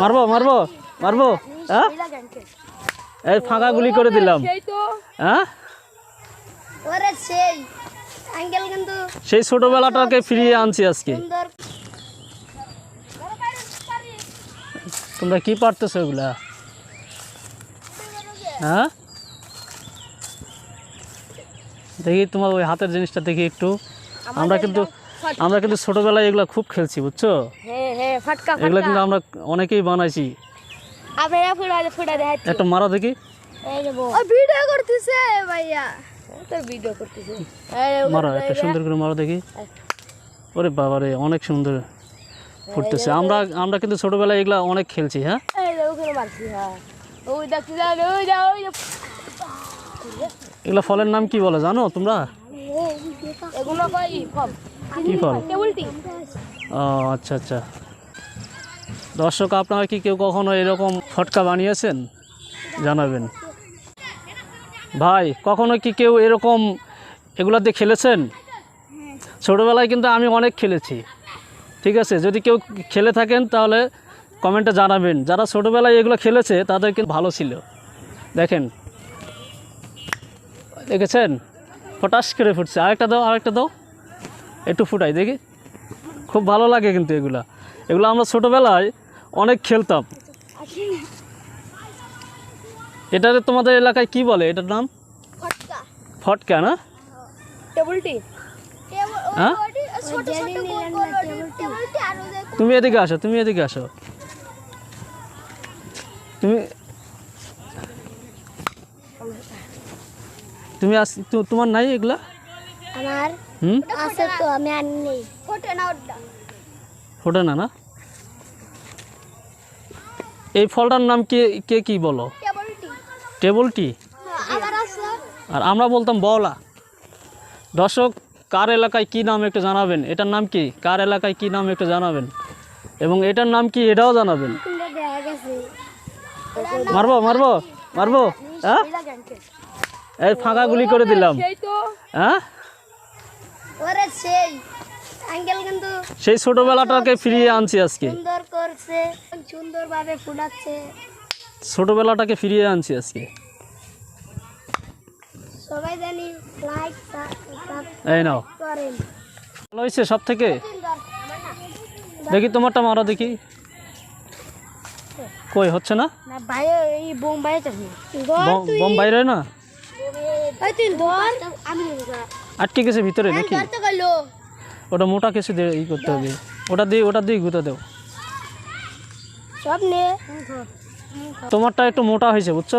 মারবো মারবো মারবো হ্যাঁ? এই ফাঁকা গুলি করে দিলাম। সেই হ্যাঁ? সেই আঙ্কেল কিন্তু সেই ছোটবেলাটাকে ফিরিয়ে আনছি আজকে। তোমরা কি পারতেছো এগুলা? হ্যাঁ? দেখি তোমার ওই হাতের জিনিসটা দেখি একটু। আমরা কিন্তু আমরা কিন্তু ছোটবেলায় এগুলা খুব খেলছি বুঝছ? হ্যাঁ হ্যাঁ এগুলা কিন্তু আমরা অনেকেই বানাইছি। একটা মারা দেখি। এই যে বউ। ও ভিডিও করতেছে ভাইয়া। ভিডিও করতেছে। মারো একটা সুন্দর করে মারো দেখি। ওরে বাবা রে অনেক সুন্দর ফুটতেছে। আমরা আমরা কিন্তু ছোটবেলায় এগুলা অনেক খেলছি হ্যাঁ? হ্যাঁ। এগুলা ফলের নাম কি বলে জানো তোমরা? এগুলো কই ফল? কি ফল? ও আচ্ছা আচ্ছা। দর্শক আপনারা কি কেউ কখনো এরকম ফটকা বানিয়েছেন? জানাবেন। ভাই কখনো কি কেউ এরকম এগুলাতে খেলেছেন? ছোটোবেলায় কিন্তু আমি অনেক খেলেছি। ঠিক আছে যদি কেউ খেলে থাকেন তাহলে কমেন্টে জানাবেন। যারা ছোটোবেলায় এগুলো খেলেছে তাদের কিন্তু ভালো ছিল। দেখেন। দেখেছেন? ফটাস করে ফুটছে। আরেকটা দাও আরেকটা দাও। একটু ফুটাই দেখি। খুব ভালো লাগে কিন্তু এগুলা। এগুলো আমরা ছোটোবেলায় অনেক খেলতাম। এটারে তোমাদের এলাকায় কি বলে? এটার নাম? ফটকা। না? হ্যাঁ? তুমি এদিকে আসো তুমি এদিকে আসো। তুমি তুমি আস তোমার নাই এগুলা? আমার হুম? আছে তো আমি আর ফোটে না ওটা। ফোটে না না? এই ফলটার নাম কে কে কি বলো? টেবলটি টেবল টি আর আমরা বলতাম বওলা। দর্শক কার এলাকায় কি নাম একটু জানাবেন? এটার নাম কি? কার এলাকায় কি নাম একটু জানাবেন? এবং এটার নাম কি এটাও জানাবেন? মারবো মারবো মারবো? হ্যাঁ? এই ফাঁকা গুলি করে দিলাম। হ্যাঁ? ওরে সেই আঙ্কেল কিন্তু সেই ছোটোবেলাটাকে ফিরিয়ে আনছি আজকে। সুন্দর করছে সুন্দরভাবে ফুটাচ্ছে। ছোটোবেলাটাকে ফিরিয়ে আনছি আজকে। সবাই জানি লাইক এই নাও। ভালো হয়েছে সব থেকে দেখি তোমারটা মারা দেখি। কই হচ্ছে না? না ভাই এই বোম ভাই চাই বম বম বাইরে না? ওই তুই ধর। আমি আটকে গেছে ভিতরে নাকি? ওটা মোটা কেসে দিয়ে ই করতে হবে। ওটা দিয়ে ওটা দিয়ে গুঁতে দেও। সব নে। তোমারটা একটু মোটা হয়েছে বুঝছ?